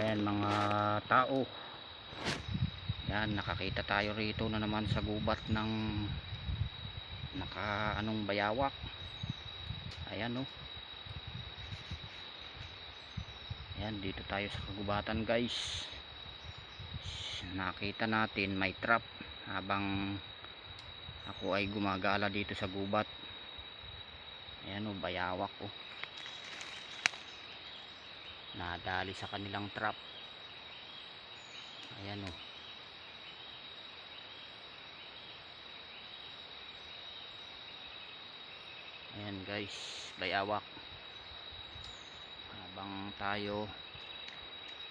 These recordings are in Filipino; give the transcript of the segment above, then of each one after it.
ayan mga tao. Yan nakakita tayo rito na naman sa gubat ng naka anong bayawak. Ayan oh. Ayan dito tayo sa kagubatan guys. Nakita natin may trap habang ako ay gumagala dito sa gubat. Ayan oh bayawak oh nadali sa kanilang trap. Ayan oh. Ayan guys. Bayawak habang tayo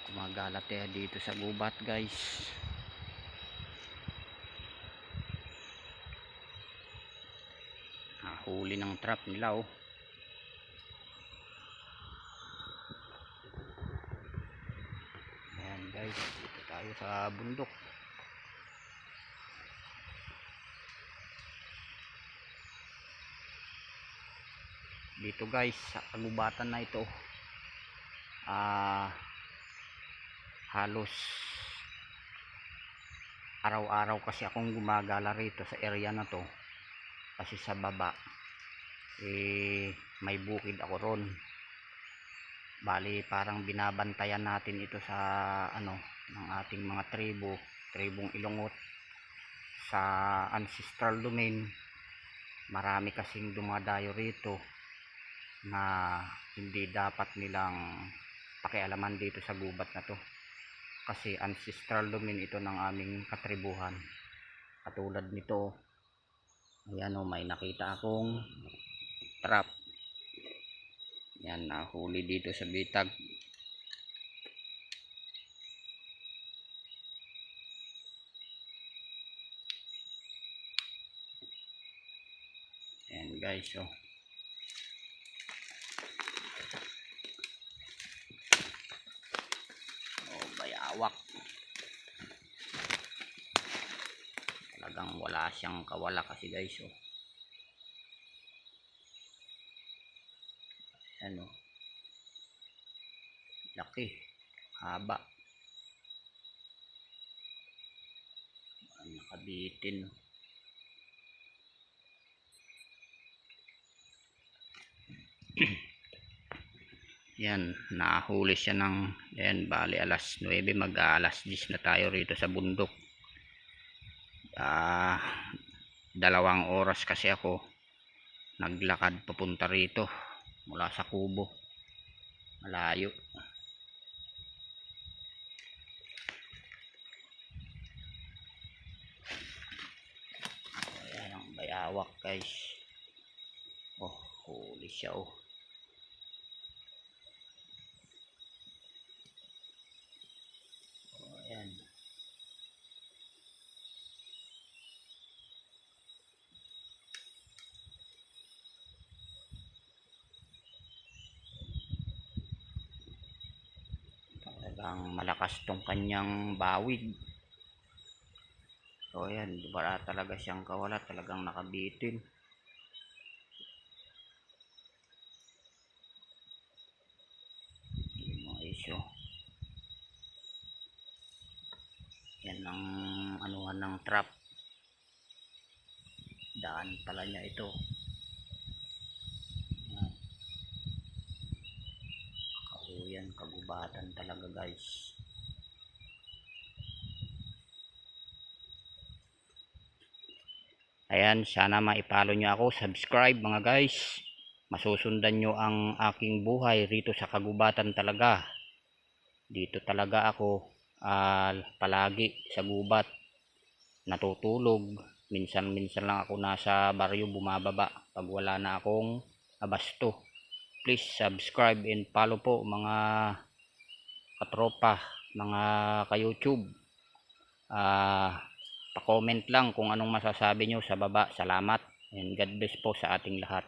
gumagalat eh dito sa gubat guys. Huli ng trap nila oh ayan guys dito tayo sa bundok. Dito guys sa kagubatan na ito ah halos araw-araw kasi akong gumagala rito sa area na to. Kasi sa baba eh may bukid ako ron bali parang binabantayan natin ito sa ano ng ating mga tribo tribong ilongot sa ancestral domain. Marami kasing dumadayo rito na hindi dapat nilang pakialaman dito sa gubat na to. Kasi ancestral domain ito ng aming katribuhan. Katulad nito ayan o may nakita akong trap yan nahuli dito sa bitag. Yan guys oh. Oh bayawak talagang wala siyang kawala kasi guys oh ano laki haba. Nakabitin. Yan nahuli siya ng yan bali alas 9 mag alas 10 na tayo rito sa bundok. Ah dalawang oras kasi ako naglakad papunta rito mula sa kubo. Malayo. Ayan ang bayawak guys. Oh huli siya oh ayan talagang malakas tong kanyang bawig. So ayan wala talaga siyang kawala talagang nakabitin. Yung mga yan ang anuhan ng trap. Daan pala niya ito yan kahuyan kagubatan talaga guys. Ayan sana maipalo nyo ako. Subscribe mga guys. Masusundan nyo ang aking buhay rito sa kagubatan talaga. Dito talaga ako ah, palagi sa gubat. Natutulog. Minsan minsan lang ako nasa baryo bumababa pag wala na akong abasto. Please subscribe and follow po mga katropa mga ka youtube ah pa-comment lang kung anong masasabi nyo sa baba. Salamat and God bless po sa ating lahat